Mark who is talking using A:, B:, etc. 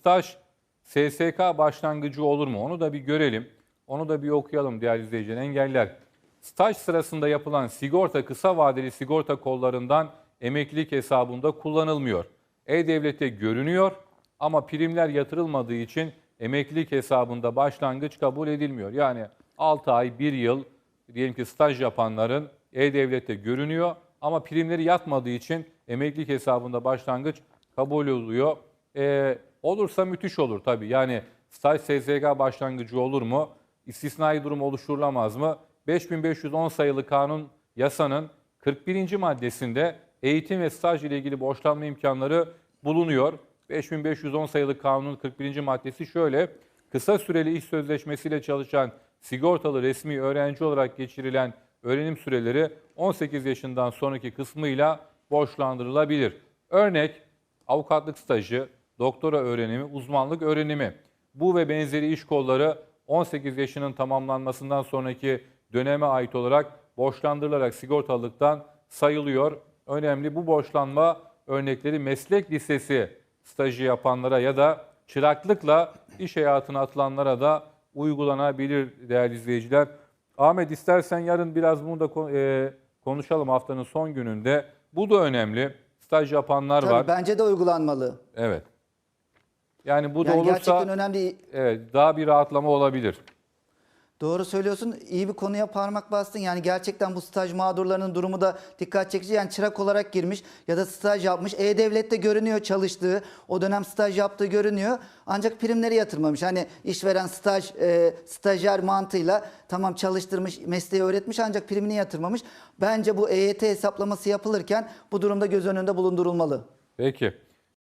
A: staj SSK başlangıcı olur mu? Onu da bir görelim. Onu da bir okuyalım değerli izleyiciler. Engeller. Staj sırasında yapılan sigorta kısa vadeli sigorta kollarından emeklilik hesabında kullanılmıyor. E-Devlet'te görünüyor ama primler yatırılmadığı için emeklilik hesabında başlangıç kabul edilmiyor. Yani 6 ay, 1 yıl diyelim ki staj yapanların E-Devlet'te görünüyor ama primleri yatmadığı için emeklilik hesabında başlangıç kabul oluyor. Ee, olursa müthiş olur tabii. Yani staj SSK başlangıcı olur mu? İstisnai durum oluşturulamaz mı? 5510 sayılı kanun yasanın 41. maddesinde eğitim ve staj ile ilgili borçlanma imkanları bulunuyor. 5510 sayılı kanunun 41. maddesi şöyle. Kısa süreli iş sözleşmesiyle çalışan sigortalı resmi öğrenci olarak geçirilen öğrenim süreleri 18 yaşından sonraki kısmıyla borçlandırılabilir. Örnek avukatlık stajı, doktora öğrenimi, uzmanlık öğrenimi. Bu ve benzeri iş kolları 18 yaşının tamamlanmasından sonraki döneme ait olarak borçlandırılarak sigortalılıktan sayılıyor. Önemli bu borçlanma örnekleri meslek lisesi stajı yapanlara ya da çıraklıkla iş hayatına atılanlara da uygulanabilir değerli izleyiciler. Ahmet istersen yarın biraz bunu da e, konuşalım haftanın son gününde. Bu da önemli. Staj yapanlar
B: Tabii
A: var.
B: bence de uygulanmalı.
A: Evet. Yani bu da
B: Yani
A: olursa
B: gerçekten önemli.
A: evet, daha bir rahatlama olabilir.
B: Doğru söylüyorsun. İyi bir konuya parmak bastın. Yani gerçekten bu staj mağdurlarının durumu da dikkat çekici. Yani çırak olarak girmiş ya da staj yapmış. E-Devlet'te görünüyor çalıştığı. O dönem staj yaptığı görünüyor. Ancak primleri yatırmamış. Hani işveren staj e, stajyer mantığıyla tamam çalıştırmış, mesleği öğretmiş ancak primini yatırmamış. Bence bu EYT hesaplaması yapılırken bu durumda göz önünde bulundurulmalı.
A: Peki.